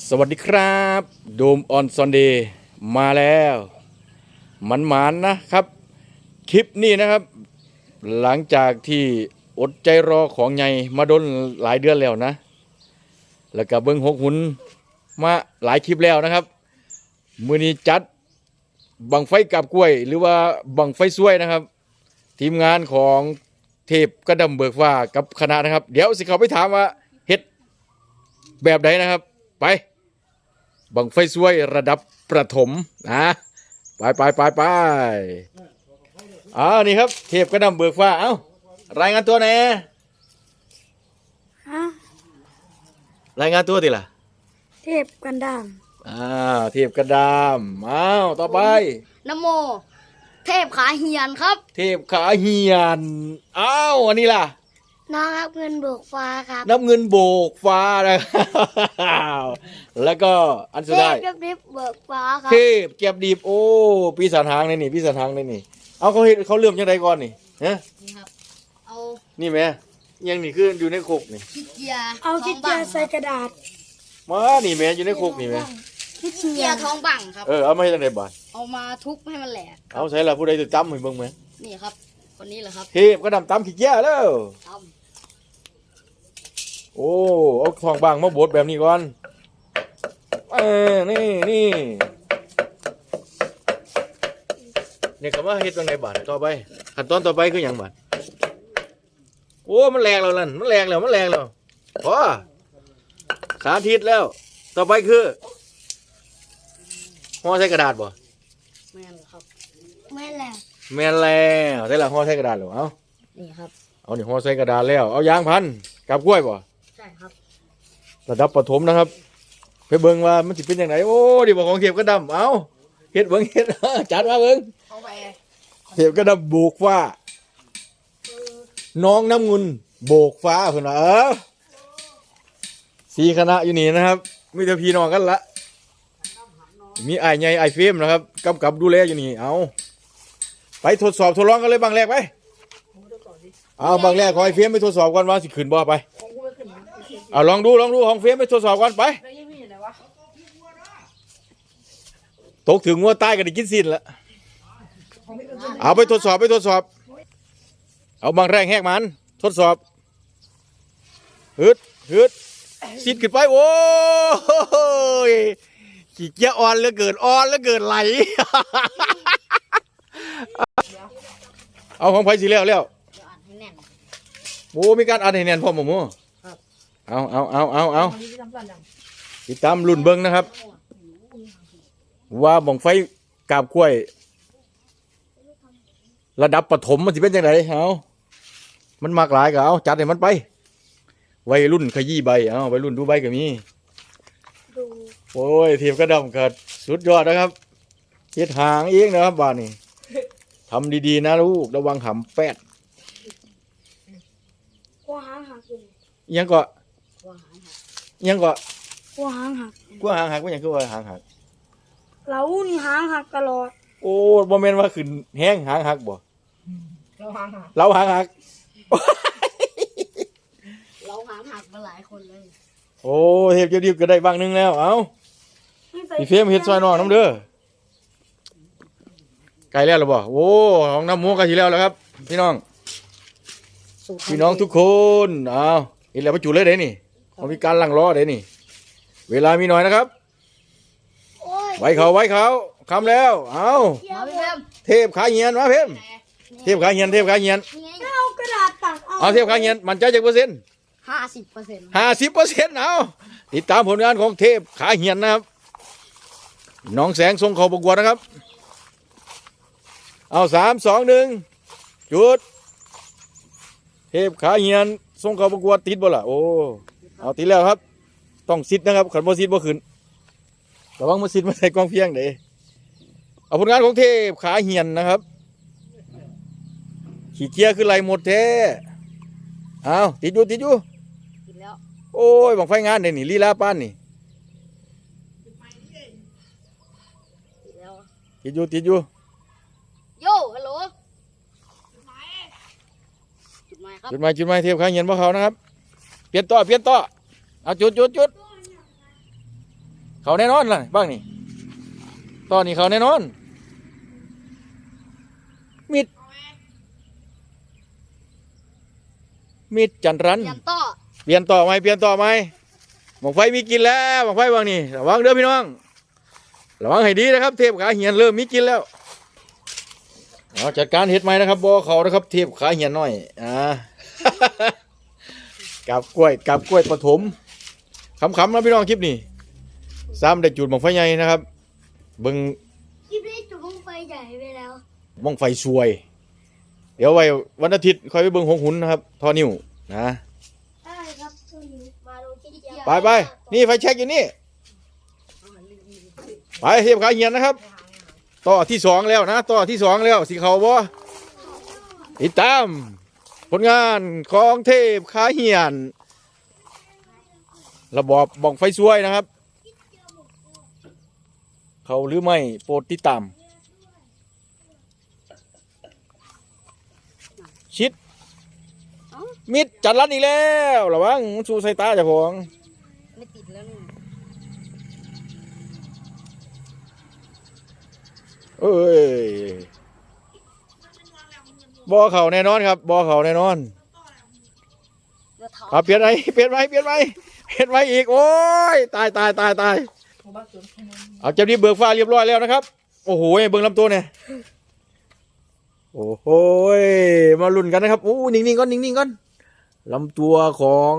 สวัสดีครับโดมออนซอนเดย์มาแล้วมันหมานนะครับ คลิปนี้นะครับ หลังจากที่อดใจรอของใหญ่มาโดนหลายเดือนแล้วนะ แล้วก็เบิ้งหกหุนมาหลายคลิปแล้วนะครับ มือนี้จัดบังไฟกับกล้วย หรือว่าบังไฟซวยนะครับ ทีมงานของเทพกระดำเบิกฟ้ากับคณะนะครับ เดี๋ยวสิเขาไปถามว่าเฮ็ดแบบไหนนะครับ ไป บังไฟซวยระดับประถมนะไปไปไปไปอ่านี่ครับ เทพกระดำเบิกฟ้า เอ้ารายงานตัวแหน่ฮะรายงานตัวดิล่ะ เทพกันดามอ่าเทพกระดามอ้าวต่อไป นโม เทพขาเฮียนครับ เทพขาเฮียนอ้าวอันนี้ล่ะ น้องครับเงินเบิกฟ้าครับน้ำเงินโบกฟ้านะครับแล้วก็อันเทสุดพท้ายเรียบริบเบิกฟ้าครับเทพเก็บดีบโอ้ปีศาจหางนี่นี่ปีศาจหางนี่นี่ เอาเขาเห็นเขาเลื่อมยังไงก่อนนี่ฮะนี่ครับ เอานี่แม่ยังนี่คืออยู่ในคุกนี่ขี้เกียร์เอาคิดทเจีงยบังใส่กระดาษมานี่แม่อยู่ในคุกนี่แม่คิดขี้เจีเกียยร์ทองบังครับ เออเอามาให้ทางไหนบ้านเอามาทุบให้มันแหลกเอาใช้ละผู้ใดจะจำให้เบิ่งไหมนี่ครับคนนี้แหละครับเทพก็ดำตำขี้เกียจแล้วท โอ้เอาทองบางมาบดแบบนี้ก่อนเออนี่นี่เนี่ยคำว่าเฮ็ดตรงไหนบาทต่อไปขั้นตอนต่อไปคืออย่างบาทโอ้มันแรงแล้วนั่นมันแรงแล้วมันแรงแล้วพอสาธิตแล้ว ต่อไปคือห่อใส่กระดาษบ่ำแม่นครับแม่นแล้วแม่นแล้วใส่ละห่อใส่กระดาษเหรอเอานี่ครับเอานี่ห่อใส่กระดาษแล้วเอายางพันกับกล้วยบ่ใช่ครับระดับประถมนะครับ ไปเบิ่งว่ามันสิเป็นยังไงโอ้ดิบอกของเทียบกระดำเอาเฮ็ดเบิ่งเฮ็ด จัดมาเบิ่งเข้าไปเทียบกระดำโบกฟ้า น้องน้ำเงุนโบกฟ้าเพิ่นว่าเออสีคณะอยู่นี่นะครับมีแต่พี่น้องกันละมีไอ้ายใหญ่ไอ้ายเฟรมนะครับกำกับดูแลอยู่นี่เอาไปทดสอบทดลองกันเลยบางแรกไปเอาบางแรกขอไอ้เฟรมไปทดสอบก่อนว่าสิขึ้นบ่ไป เอาลองดูลองดูของเฟรมไปทดสอบก่อนไปตกถึงงัวใต้ก็ได้กินสิ้นละเอาไปทดสอบไปทดสอบ เอาบางแรงแหกมัน ทดสอบฮึดฮึดสิ้นขึ้นไปโอ้ยขี้เกียจอ่อนเหลือเกินอ่อนเหลือเกินไหล เอาของไผสิแล้วแล้วเดี๋ยวอ่านให้แน่นโอ้มีการอัดให้แน่นพร้อมบ่หมูครับ เอาเอาเอาเอาเอาติดตามรุ่นเบิ้งนะครับ ว่าบ่งไฟกาบกล้วย ระดับปฐมมันสิเป็นยังไงเอามันมากหลายก็เอาจัดให้มันไป วัยรุ่นขยี้ใบเอาวัยรุ่นดูใบก็มีดูโอ้ยทีมกระดำกัดสุดยอดนะครับเฮ็ดหางเองนะครับบ้านนี้ทำดีๆนะลูกระวังหำแปดหัวหางหักอ ยู่อิหยังก็ว่าหางหักอิหยังก็หัวหางหัก กลัวหางหักว่าหยังคือว่าหางหัก เรานี่หางหักตลอด โอ้บ่แม่นว่าขึ้นแห้งหางหักบ่เราหางหักเราหางหัก เราหางหักมาหลายคนเลย โอ้เทพเจ้าดิบก็ได้บางหนึงแล้ว เอ้าไม่ใส่พี่เฟรมเฮ็ดซอยน้องน้ำเด้อไกลแล้วหรือบ่โอ้ของน้ำหมูใกล้สิแล้วแล้วครับ พี่น้องสูตรพี่น้องทุกคน เอาเห็นแล้วมาจุเลยเด้นี่ มันมีการลังล้อเด้นี่ เวลามีน้อยนะครับ โอ้ยไว้เขาไว้เขาคำแล้ว เอาเที่ยเอาวไปหมเพิ่ดมเทพขาเหียนมาเพิ่มเทพขาเหียนเทพขาเหียนนี่ไงเอากระดาษตักเอาเอาเทพขาเหียนมันใจจากเปอร์เซ็นต์ห้าสิบเปอร์เซ็นต์ห้าสิบเปอร์เซ็นต์เอาติดตามผลงานของเทพขาเหียนนะครับ น้องแสงทรงเขาประกวดนะครับ เอาสามสองหนึ่งจุด เทพขาเหียนทรงเขาประกวดติดบ่ล่ะโอ้ เอาติดแล้วครับ ต้องซิดนะครับขันบ่ซิดบ่ขึ้นระวังมาซิดมาใส่กล้องเพียงเด้เอาผลงานของเทพขาเหียนนะครับ ขี่เกียร์คือไรหมดแท้เอาติดอยู่ติดอยู่กินแล้วโอ้ยบังไฟงานเดี๋ยวนี่ลีลาป้านนี่กินแล้วติดอยู่ติดอยู่โย่ฮัลโหลจุดหมายครับจุดไม้จุดไม้เทียบข้างเงียนพวกเขานะครับ เปลี่ยนต่อเปลี่ยนต่อเอาจุดจุดจุดเขาแน่นอนล่ะบ้างนี่ตอนนี้เขาแน่นอน มิด มิดจันรันเตรียมต่อเปลี่ยนต่อไหมเปลี่ยนต่อไหมหมอกไฟมีกินแล้วหมอกไฟบางนี่ระวังเด้อพี่น้องระวังให้ดีนะครับ เทพขาเหียนเริ่มมีกินแล้วเอาจัดการเห็ดไหมนะครับบอเขานะครับ เทพขาเหียนหน่อยอ่า กับกล้วยกับกล้วยปฐมขำๆนะพี่น้องคลิปนี้ซ้ำได้จุดหมอกไฟใหญ่นะครับเบิ่งคลิปนี้จุดลงไฟใหญ่ไปแล้วหมองไฟสวย เดี๋ยวไว้วันอาทิตย์คอยไปเบิ่งหงหุนนะครับทอนิ้วนะได้ครับตัวนี้มาดูที่เดียวไปไปนี่ไฟแช็กอยู่นี่ไปเทพขาเหียนนะครับ ต่อที่สองแล้วนะ ต่อที่สองแล้วสีเขาบ่ติดตาม ผลงานของเทพขาเหียน ระบอบบ่องไฟสวยนะครับ เขาหรือไม่โปรดติดตามชิด มิดจัดรัดอีกแล้วระวังสูสายตาเจ้าของไม่ติดแล้วนี่เอ้ย บอเขาแน่นอนครับบอเขาแน่นอนเดี๋ยวถอเอาดเปลี่ยนไหมเปลี่ยนไหมเปลี่ยนไหมเปลี่ยนไหมอีกโอ้ยตายตายตายตายเอาเจ้านี้เบิกฟ้าเรียบร้อยแล้วนะครับ โอ้โหเบิ่งลำตัวเนี่ยโอ้โหมาลุ้นกันนะครับโอ้นิ่งๆก่อนนิ่งๆก่อนลำตัวของ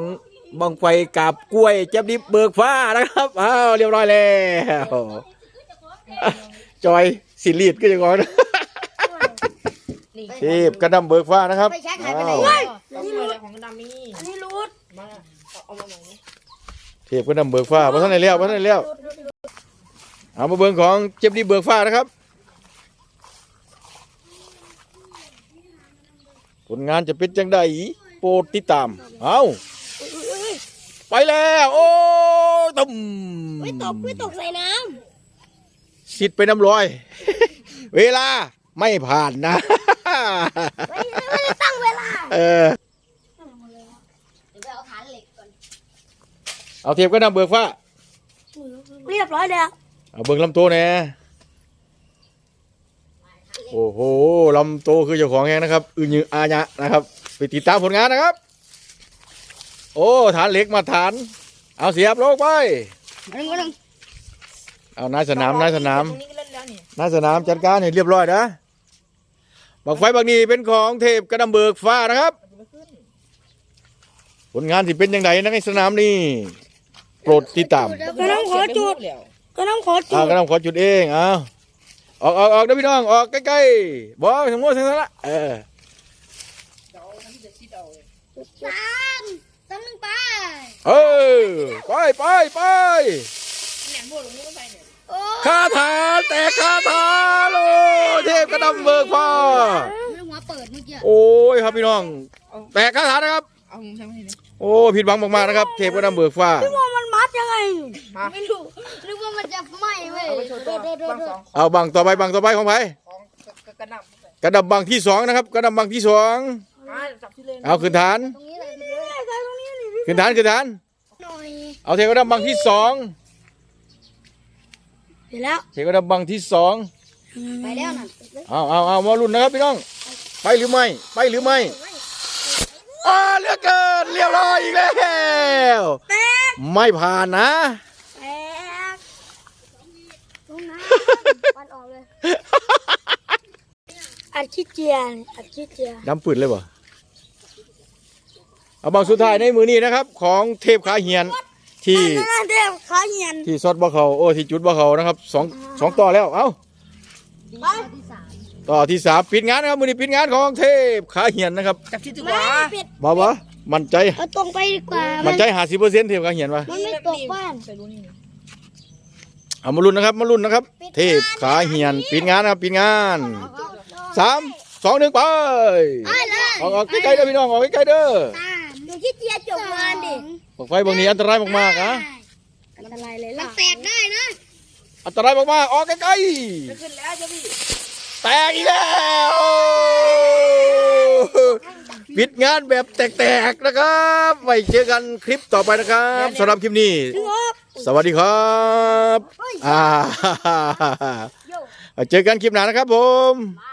บังไฟกับกล้วยเจ็บดิบเบิกฟ้านะครับอ้าวเรียบร้อยแล้วจอยสิลีดก็จะก่อน เทพกระดำเบิกฟ้านะครับไปแช็คหายไปไหนอ้าวแล้วเอามาของดามีอันนี้รูดมาเอาเอามาหน่อยนี้เทพกระดำเบิกฟ้าเพราะท่านไหนแล้วเพราะท่านไหนแล้วเอามาเบิงของเจ็บดีเบิกฟ้านะครับผลงานจะเป็นจังไดโปรดติดตาม เอาไปแล้ว โอ้ตุ่มไม่ตกไม่ตกใส่น้สิทธิ์ไปน้ำลอย เวลา ไม่ผ่านนะำไม่ไม่ได้ตั้งเวลาเออ เดี๋ยวไปเอาฐานเหล็กก่อนเอาเทพกระดำเบิกฟ้า เรียบร้อยแล้วเอาเบิ่งลำตัวแหน่โอ้โหลำตัวคือเจ้าของแหงนะครับอือยืออาญะนะครับ ไปติดตามผลงานนะครับ โอ้ฐานเหล็กมาฐาน เอาเสียบลงไป หนึ่งหนึ่งเอานายสนามนายสนามตรงนี้ก็เล่นแล้วนี่ นายสนามจัดการให้เรียบร้อยนะ บักไฟบักนี้เป็นของเทพกระดำเบิกฟ้านะครับมันจะไม่ขึ้นผลงานสิเป็นยังไงในสนามนี้โปรดติดตามก็น้องขอจุดเแล้วก็น้องขอจุอ่าดกระดำขอจุดเองเอาออกออกออกเด้อพี่น้องออกใกล้ๆบอกทั้งหมดทั้งนั้นละเออเดี๋ยวมันจะชิดเอาสามสามหนึ่งไปเออไปไปไปแหนมบัวลงนี้มันไปเนี่ยโอ้ คาถาแตกคาถาโลเทพกระดำเบิกฟ้าไม่หัวเปิดเมื่อกี้โอ้ยครับพี่น้อง แตกคาถานะครับ เอาใช่ไหมเนี่ยโอ้ผิดหวังมากๆนะครับ เทพกระดำเบิกฟ้า พี่ว่ามันมัดยังไงมาไม่รู้นึกว่ามันจะไหม้เว้ยเอาไปโชว์ตัวบางสองเอาบังต่อไปบังต่อไปของไผของกระกระหน่ำไปกระดำบังที่สองนะครับ กระดำบังที่สองมาจับที่เล่นเอาขึ้นฐานตรงนี้เลยใส่ตรงนี้นี่ขึ้นฐานขึ้นฐาน หน่อย เอาเทพกระดำบังที่สอง เสร็จแล้วเทพกระดำบังที่สองไปแล้วนั่นเอาเอาเอามาลุ้นนะครับพี่น้อง ไปหรือไม่ ไปหรือไม่อ่าเหลือเกินเรียบร้อยอีกแล้วแตกไม่ผ่านนะแตกตรงนั้นปันออกเลยอัดขี้เจียนอัดขี้เจียดำปืดเลยบ่เอาบางสุดท้ายในมือนี้นะครับ ของเทพขาเหียน ที่นั่นเด็กขาเหียนที่ซอดบ่เขาโอ้ที่จุดบ่เขานะครับสองสองต่อแล้วเอ้าดีข้อที่สามต่อที่สามปิดงานนะครับมือนี้ปิดงานของเทพขาเหียนนะครับจับที่ตัวไม่ปิดบ่าวะมั่นใจเอาตรงไปดีกว่า มั่นใจห้าสิบเปอร์เซ็นต์เทพขาเหียนวะมันไม่ตกบ้านใส่รู้นี่เอามาลุ้นนะครับมาลุ้นนะครับ เทพขาเหียนปิดงานนะครับปิดงานสามสองหนึ่งไปไปเลยออกออกใกล้ๆเด้อพี่น้องออกใกล้ๆเด้อตามดูขี้เจียจบงานดิ บอกไฟบางนี้อันตรายมากๆนะอันตรายเลยล่ะมันแตกได้นะอันตรายมากๆออกใกล้จะขึ้นแล้วเจ้าพี่ๆแตกอีกแล้วปิดงานแบบแตกๆนะครับไว้เจอกันคลิปต่อไปนะครับสำหรับคลิปนี้ สวัสดีครับอ่าโยเจอกันคลิปหน้านะครับผมมา